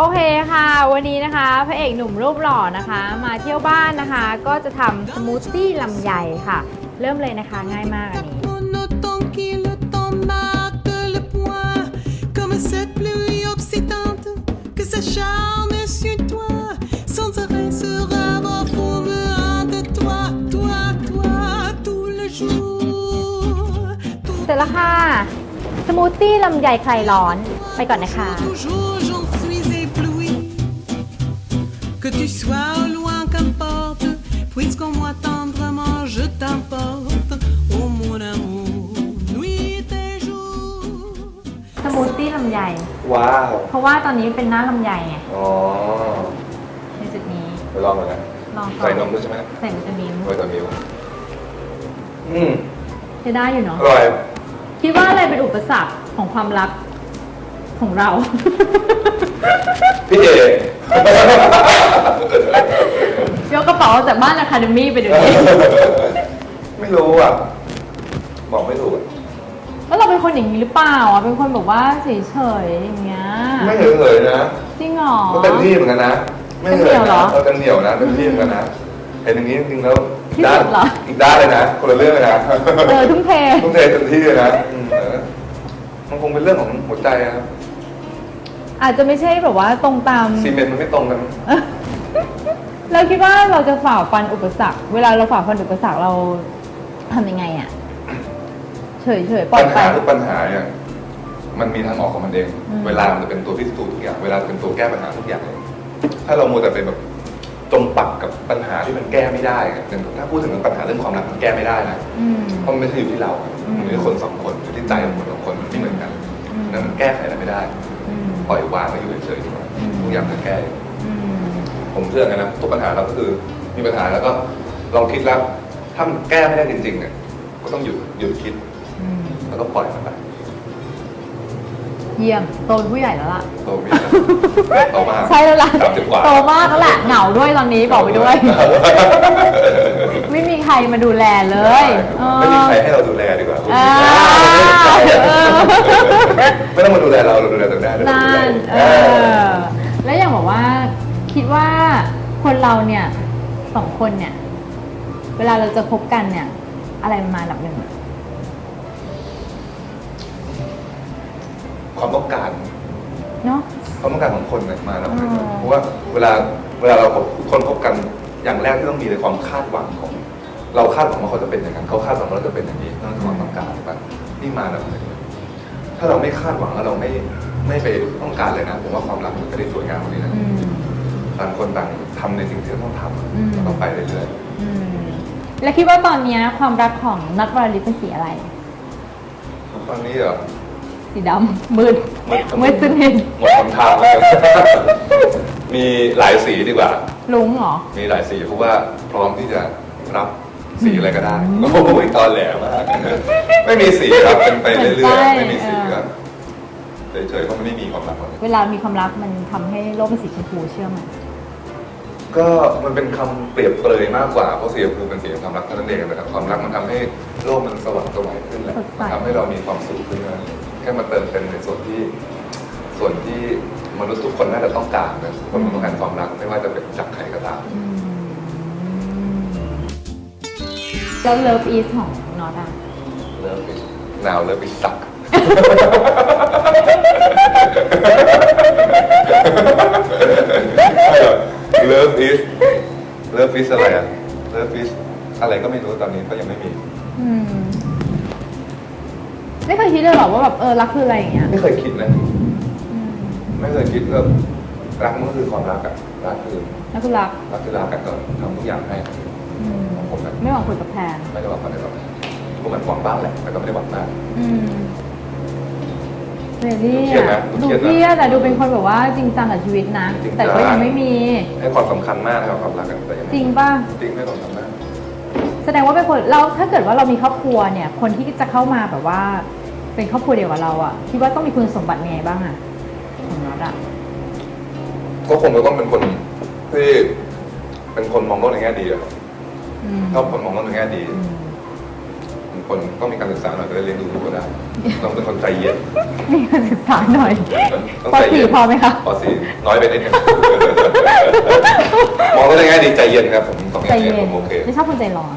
โอเคค่ะ วันนี้นะคะพระเอกหนุ่มรูปหล่อนะคะ มาเที่ยวบ้านนะคะ ก็จะทำสมูทตี้ลำไยค่ะ เริ่มเลยนะคะง่ายมากอันนี้ Monotone qui le temps marque le point Comme cette pluie oxydante que sa charme sur toi Sans arrêt sera parfumera de toi, toi, toi Tout le jour, tout เสร็จแล้วค่ะ สมูทตี้ลำไยคลายร้อนไปก่อนนะคะ tu sois au loin qu'importe Puisqu'en moi tendrement je t'importe Oh mon amour, nuit et jour สมูทตี้ลำไย ว้าว เพราะว่าตอนนี้เป็นหน้าลำไยไงอ๋อในจุดนี้ ไปลองก่อนนะ ลองก่อนใส่นมด้วยใช่ไหมใส่วิตามินไวตามิลอืมจะได้อยู่เนาะ อร่อย คิดว่าอะไรเป็นอุปสรรคของความรักของเรา พี่เอก ยกกระเป๋าออกจากบ้านอะคาเดมี่ไปดูดิไม่รู้อะ บอกไม่ถูกอะแล้วเราเป็นคนอย่างนี้หรือเปล่าอะเป็นคนแบบว่าเฉยๆอย่างเงี้ยไม่เฉยๆนะ จริงเหรอ ก็เต็มที่เหมือนกันนะ ไม่เฉยเต็มเหนียวเหรอนะเออเต็มเหนียวนะเต็มที่เหมือนกันนะเห็นอย่างนี้จริงๆแล้วที่ด้านสุดเหรอ อีกด้านเลยนะคนละเรื่องเลยนะเออทุ่มเททุ่มเทเต็มที่เลยนะอืมเออมันคงเป็นเรื่องของหัวใจนะครับอาจจะไม่ใช่แบบว่าตรงตาม ซีเมนต์มันไม่ตรงกัน เราคิดว่าเราจะฝ่าฟันอุปสรรค เวลาเราฝ่าฟันอุปสรรคเราทำยังไงอะเฉยๆปล่อปัยญไป หาทุกปัญหาเนี่ยมันมีทางออกของมันเอง อืม เวลามันจะเป็นตัวพิสูจน์ทุกอย่าง เวลาจะเป็นตัวแก้ปัญหาทุกอย่าง ถ้าเรามัวแต่เป็นแบบจมปักกับปัญหาที่มันแก้ไม่ได้อะอย่างถ้าพูดถึงปัญหาเรื่องความรักมันแก้ไม่ได้นะ อืม เพราะมันไม่ใช่อยู่ที่เราอืม มันอยู่ที่คนสองคนอยู่ที่ใจของคนสองคนมันไม่เหมือนกันอืมนั้นมันแก้ไขอะไรไม่ได้ อืม ปล่อยวางไว้อยู่เฉยๆดีกว่าอืม ทุกอย่างจะแก้เองอืม ผมเชื่อกันนะทุกปัญหาเราก็คือมีปัญหาแล้วก็ลองคิดแล้วถ้ามันแก้ไม่ได้จริงๆเนี่ยก็ต้องหยุดหยุดคิดอืมแล้วก็ปล่อยมันไปเยี่ยมโตเป็นผู้ใหญ่แล้วล่ะโตมีแล้วโตมากใช่แล้วล่ะสามสิบกว่าโตมากแล้วแหละเหงาด้วยตอนนี้บอกไปด้วย ไม่มีใครมาดูแลเลยเออไม่มีใครให้เราดูแลดีกว่าอ่าเออไม่ต้องมาดูแลเราเราดูแลตัวเองได้เดี๋ยวเรานั่ดูแลน คนเราเนี่ยสองคนเนี่ย เวลาเราจะคบกันเนี่ย อะไรมันมาอันดับหนึ่งอะความต้องการ เนาะ ความต้องการของคนเนี่ยมาแล้วอืมเพราะว่าเวลาเวลาเราคบคนคบกันอย่างแรกที่ต้องมีในความคาดหวังของ เราคาดหวังว่าเขาจะเป็นอย่างนั้นเขาคาดหวังว่าเราจะเป็นอย่างนี้นั่นคือความต้องการป่ะนี่มาแล้วถ้าเราไม่คาดหวังแล้วเราไม่ไม่ไปต้องการเลยนะผมว่าความรักมันก็ได้สวยงามกว่านี้นะอืม ต่างคนต่างทำในสิ่งที่เราต้องทอืมำแล้วก็ไปเรื่อยอืมแล้วคิดว่าตอนเนี้ยความรักของนัทวรลิศเป็นสีอะไร ๆตอนนี้เหรอสีดำมืดมืดมืดจนเห็นหมดคำทางแล้ว มีหลายสีดีกว่า ลุงเหรอ มีหลายสีเพราะว่าพร้อมที่จะรับสีอะไรก็ได้โอ้โหตอนแหลมากไม่มีสีครับเป็นไปเรื่เหมืออนยใช่ๆไม่มีสีเออครับเฉยๆเพราะมันไม่มีความรักหรอกเวลามีความรักมันทำให้โลกเป็นสีชมพูเชื่อไหม ก็มันเป็นคำเปรียบเปรยมากกว่าเพราะสีชมพูเป็นสีแห่งความรักเท่านั้นเองนะครับความรักมันทำให้โลกมันสว่างสวยขึ้นแหละมันทำให้เรามีความสุขขึ้นนะแค่มาเติมเต็มในส่วนที่ ส่วนที่มนุษย์ทุกคนน่าจะต้องการนะทุกคนต้องการความรักไม่ว่าจะเป็นจากใครก็ตามอืมแล้วเลิฟอีสของน็อตอะเลิฟอินาวเลิฟอิสัก เลิฟอิสเลิฟอิสอะไรอะเลิฟอิสอะไรก็ไม่รู้ตอนนี้ก็ยังไม่มี อืมไม่เคยคิดเลยเหรอว่าแบบเออรักคืออะไรอย่างเงี้ยไม่เคยคิดนะอืมไม่เคยคิดว่ารักมันก็คือความรักอะรักคือแล้วคือรักรักคือรักกันก็ทำทุกอย่างให้อืมของผมนะไม่หวังผลตอบแทนไม่ได้หวังอะไรหรอกพวกมันหวังบ้างแหละแต่ก็ไม่ได้หวังมาก อืม เรลลี่ดูเครียดไหมอะดูดูเครียดนะ เครียดแต่ดูเป็นคนแบบว่าจริงจังกับชีวิตนะ จริงจัง แต่ก็ยังไม่มี ให้ความสำคัญมากนะครับความรักกันแต่ยังไม่จริงป่ะ จริงให้ความสำคัญมากแสดงว่าเป็นคนเราถ้าเกิดว่าเรามีครอบครัวเนี่ย คนที่จะเข้ามาแบบว่า เป็นครอบครัวเดียวกับเราอะคิดว่าต้องมีคุณสมบัติยังไงบ้างอะของน็อตอะก็คงจะต้องเป็นคนที่เป็นคนมองโลกในแง่ดีอะอืมชอบคนมองโลกในแง่ดี อืมเคนต้องมีการศึกษาหน่อยจะได้เลี้ยงดูลูกก็ได้ต้องเป็นคนใจเย็นมีการศึกษาหน่อยต้องปใจเย็นสี่พอไหมคะปสี่น้อยไปนิดนึงมองได้ง่ายดีใจเย็นครับผมตรงใจนี้เย็ผนมโอเคไม่ชอบคนใจร้อน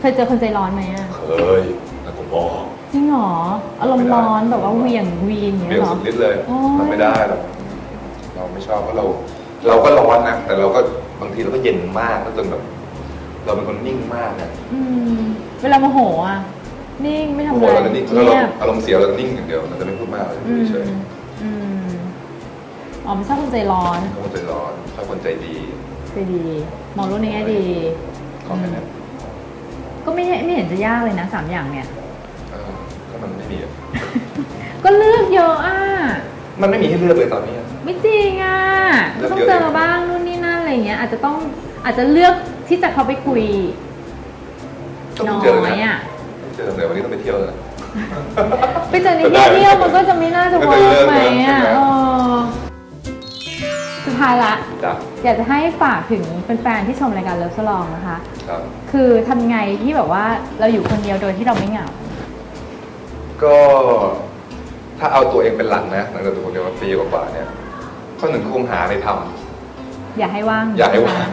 เคยเจอคนใจร้อนไหมอะเคยแล้วผมบอกจริงเหรออารมณ์ร้อนแบบว่าเหวียงวีนอย่างเบี่เงี้ยยงเหรอ สุดฤทธิ์เลยโอ้ย มันไม่ได้หรอกเราไม่ชอบเพราะเรา เราก็ร้อนนะแต่เราก็บางทีเราก็เย็นมากแล้วจนแบบ เราเป็นคนนิ่งมากนะ อืม เวลาโมโหอะ นิ่งไม่ทำโอ้โหอะไรเราจะนิ่งแล้วเงีเรายบอารมณ์เสียเราจะนิ่งอย่างเดียวเราจะไม่พูดมากเลยอืมเฉยอืมอ๋อไม่ชอบคนใจร้อนๆชอบคนใจร้อนชอบคนใจดีใจดี มองโลกในแง่ดี ขอแค่นั้นก็ไม่ไม่เห็นจะยากเลยนะสามอย่างเนี่ย เออถ้ามันไม่มีอะก็เลือกเยอะอะ มันไม่มีให้เลือกเลยตอนนี้อะ ไม่จริงอะเลือกต้องเยอะ เจอบ้างนู่นนี่นั่นอะไรเงี้ย อาจจะต้องอาจจะเลือกที่จะเข้าไปคุย ต้องน้อเจอนะยอะต้องเจอเลยวันนี้ต้องไปเที่ยวเลยนะ ไปเจอในจะได้ที่เที่ยวมันก็จะไม่น่าจะก็เวิจะร์เลิกกไหมนะใช่อะไหมเออสุดท้ายละ จ้ะอยากจะให้ฝากถึงแฟนๆที่ชมรายการเลิฟสลองนะคะ ครับ คือทำไงที่แบบว่าเราอยู่คนเดียวโดยที่เราไม่เหงา ก็ถ้าเอาตัวเองเป็นหลักนะหลังจากตัวคนเดียวมาปีกว่าๆเนี่ยข้อหนึ่งคงหาอะไรทำ อย่าให้ว่างอย่าให้ว่าง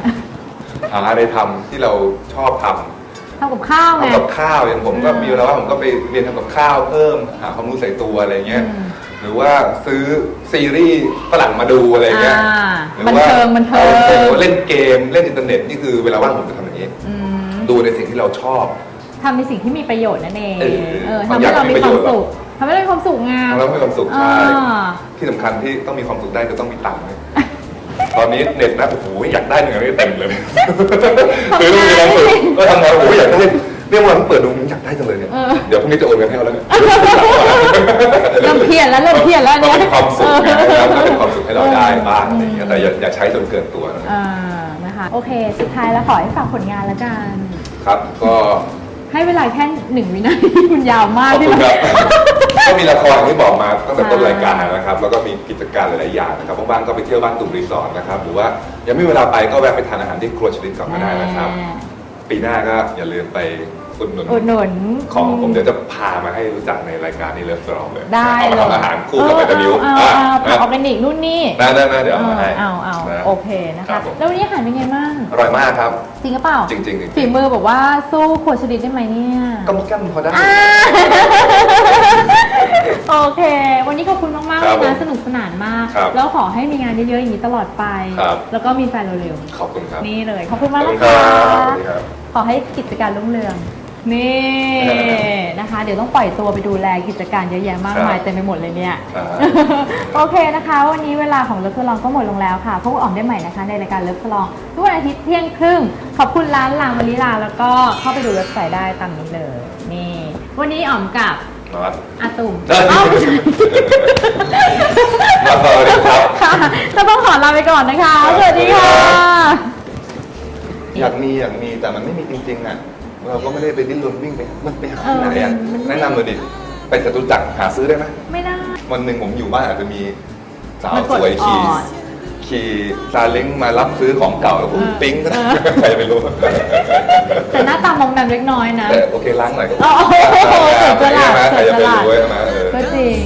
หาอะไรทำที่เราชอบทำ ทำกับข้าวไง ทำกับข้าวอย่างผมก็อืมมีเวลาว่างผมก็ไปเรียนทำกับข้าวเพิ่มหาความรู้ใส่ตัวอะไรเงี้ย อืม หรือว่าซื้อซีรีส์ฝรั่งมาดูอะไรเงี้ยอ่าหรือบันว่าเทิงบันเทิง ออเล่นเกมเล่นอินเทอร์เน็ตนี่คือเวลาว่างผมจะทำอย่างนี้ อืมดูในสิ่งที่เราชอบ ทำในสิ่งที่มีประโยชน์นั่นเองเออเออทำทำให้เรามีอย่างมีความประโยชน์สุขทำให้เรามีความสุขไงทำแล้วมีความสุขใช่ อ่า ที่สำคัญที่ต้องมีความสุขได้จะต้องมีตังค์นะ ตอนนี้เน็ตนะโอ้โหอยากได้หนึ่งไม่เต็มเลยคือต้องมีความสุขก็ทำงานโอ้โหอยากได้เนี่ยวันเปิดดูอยากได้จังเลยเนี่ยเออเดี๋ยวพรุ่งนี้จะโอนเงินให้เขาแล้วเนี่ยเริ่มเครียดแล้วเริ่มเครียดแล้วต้เนี่อยงมีความสุขนะครับต้องมีความสุขให้เราได้บ้างอะไรอย่างเงี้ยแต่อย่าอย่าใช้จนเกินตัวนะอ่านะคะโอเค สุดท้ายแล้วขอให้ฝากผลงานแล้วกัน ครับก็ให้เวลาแค่หนึ่งวินาทีมันยาวมากขอบที่คุณเราครับ ก็มีละครที่บอกมาตั้งแต่ต้นใช่รายการนะครับแล้วก็มีกิจการหลายๆอย่างนะครับว่างๆก็ไปเที่ยวบ้านตุ่มรีสอร์ทนะครับหรือว่ายังไม่มีเวลาไปก็แวะไปทานอาหารที่ครัวชลิดก่อนก็ได้นะครับ ปีหน้าก็อย่าลืมไปอุดหนุนอุดหนุนของผมเดี๋ยวจะพามาให้รู้จักในรายการนี้เลิฟสตรองเลยได้เอามาเลยทำอาหารคู่กับไวตามิวเออเออเออผักออร์แกนิกนู่นนี่น่าน่าน่าเดี๋ยวเอามาให้เอาเอานะโอเคนะครัคะบผมแล้ววันนี้อาหารเป็นไงบ้างอร่อยมากครับ จริงหรือเปล่าจริงๆจริงๆฝีมือแบบว่าสู้ครัวชลิดได้ไหมเนี่ยก็มีกั้มพอได้อ่า โอเค วันนี้ขอบคุณมากๆคเลรับยผมนะสนุกสนานมาก ครับแล้วขอให้มีงานเยอะๆอย่างนี้ตลอดไป ครับ แล้วก็มีแฟนเร็วขอบคุณครับๆนี่เลย ขอบคุณมากขอบนะคุณคะครับสวัสดีครับ ขอให้กิจการรุ่งเรือง นี่นะคะ เดี๋ยวต้องปล่อยตัวไปดูแลกิจการเยอะแยะมากมายครับ เต็มไปหมดเลยเนี่ย ครับ โอเคนะคะ วันนี้เวลาของเลิฟทดลองก็หมดลงแล้วค่ะพบกับอ๋อมได้ใหม่นะคะ ในรายการเลิฟทดลองทุกวันอาทิตย์เที่ยงครึ่ง ขอบคุณร้านลางมาริลาแล้วก็เข้าไปดูเว็บไซต์ได้ตามนี้เลย นี่ วันนี้อ๋อมกับ นอตอาตุ่มได้เอ้าไม่ใช่มาต่อเลยครับ ค่ะจะต้องขอลาไปก่อนนะคะ สวัสดีค่ะ อยากมีอยากมีแต่มันไม่มีจริงๆอะ เราก็ไม่ได้ไปดิ้นรนวิ่งไปมันไปหาที่ไหนอะเออมันไม่แนะนำเลยดิไปจตุจักรหาซื้อได้ไหมไม่ได้ วันหนึ่งผมอยู่บ้านอาจจะมีสาวมากดสวยขี่ออดขี่ซาเล้งมารับซื้อของเก่าแล้วผมเออปิ๊งก็ได้เออใครจะไม่รู้แต่หน้าตาม องแมมเล็กน้อยนะแต่โอเคล้างหน่อยก็อ๋อโอ้โหเสียสละใครจะไปเสียสละรู้ใช่ไหมเออ ก็จริง